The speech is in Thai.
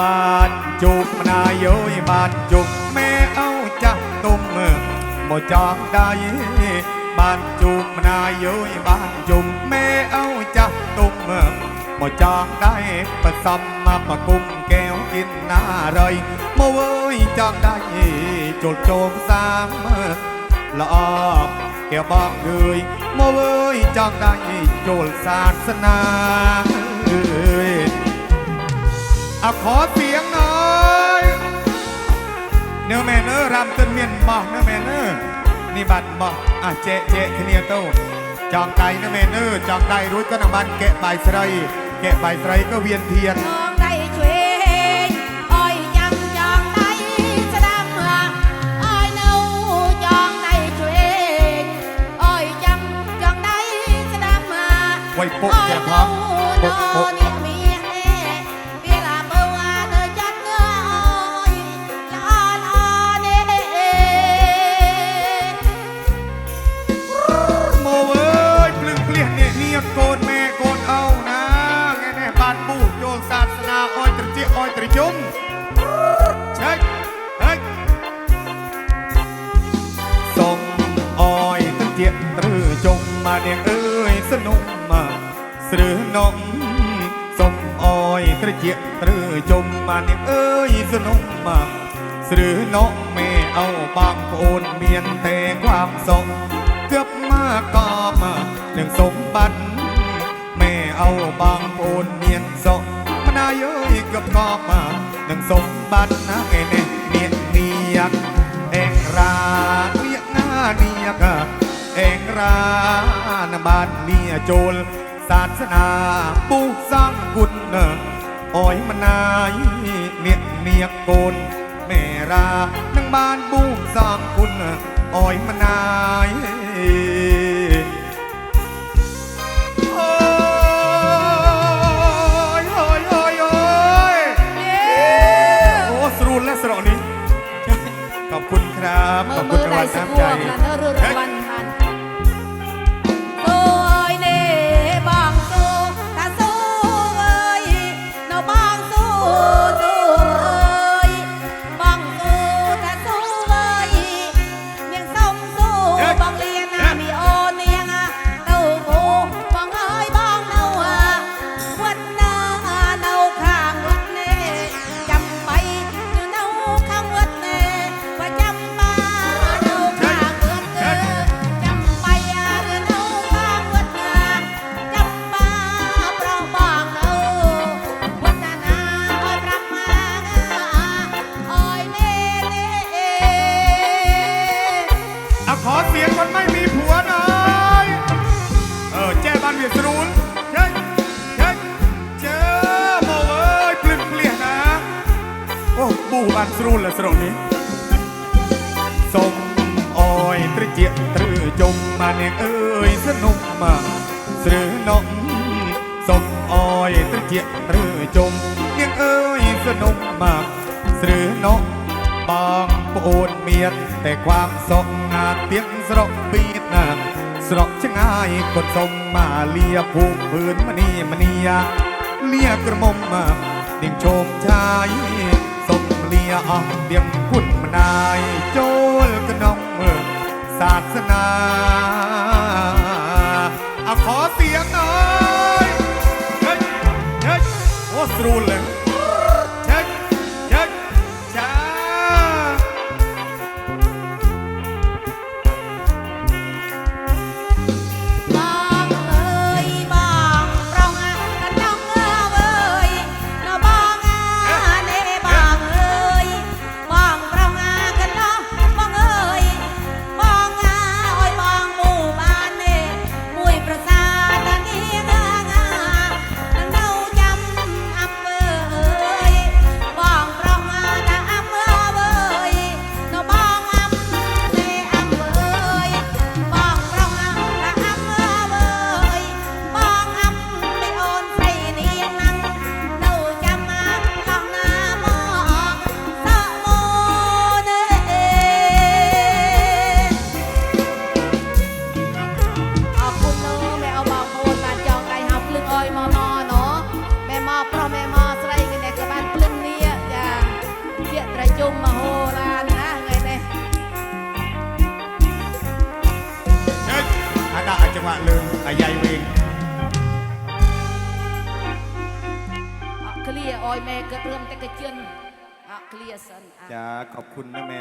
บานจุกนายเอ้ยบานจุกแม่เอาจะตุ้มบ่จองได้บานจุกนายเอ้ยบานจุกแม่เอาจะตุ้มบ่จองได้ประสมมาประกุมแก้วกินหน้าเลยมาเว้ยจองได้จุดโจมสามละอแกบอกเลยมาเว้ยจองได้จุดศาสนา เอ้ย อะขอเสียงหน่อยเนื้อแม่เนื้อรำจนเมียนบอกเนื้อแม่เนื้อนี่บัตรบอกอ่ะเจ๊เจ๊คเนียโตจองไก่เนื้อแม่เนื้อจองไก่รู้ก็นำบันแกะใบายไสไรแกะใบายไสไรก็เวียนเทียน น้องได้ช่วยอ้อยยังจองได้สะดำหัวอ้อยนูจองได้ช่วยอ้อยยังจองได้สะดำหัว ไว้โปะแกะพร้อมโปะโปะ เ ตะเกียบตรือจงมาเนียงเอ้ยสนุกมาสรือน้องส่งอ้อยตะเกียบตรือจงมาเนียงเอ้ยสนุกมาสรือน้องแม่เอาบางโอนเมียนแต่ความสงเกือบมากอมาหนึ่งสมบัติแม่เอาบางโอนเมียนสงมานายเอ้ยเกือบกอบมาหนึ่งสมบัตินะไอ้เน่เนียนเนียกเองรา รานบ้านเมียโจรศาสนาปูสร้างกุญอ้อยมานายเนียกเนียกโกนแม่รานังบ้านบูสร้างกุญอ้อยมานายโอ้ยโอ้ยโอ้ยโอ้ยโอ้สรุนและสรอนี้ขอบคุณครับเมื่ขออบคุเมื่ณอรางใดวัลสักน้ำพใจ สรุนและสรุนี้ส่งอ้อยตรเจียตรือจมมาเนียเอ้ยสนุกมาสรือน้องส่งอ้อยตรเจียตรือจมเนียเอ้ยสนุกมาสรือน้องบางปโอนเมียนแต่ความสองาเตียงสระปีดนางสระชะง่ายกดทรงมาเลียผูกพื้นมณีมณียา เลียอ่องเดียงหุ่นมนายโจลกนองเมืองศาสนาอาขอเสียงหน่อยเฮ้ยเฮ้ยโอ้สรูเลย จังหวะลืมอายายเวงอะเคลียร์ออยแม่เกิดเริ่มแต่กระเจียนอะเคลียร์สันอะจ้าขอบคุณนะแม่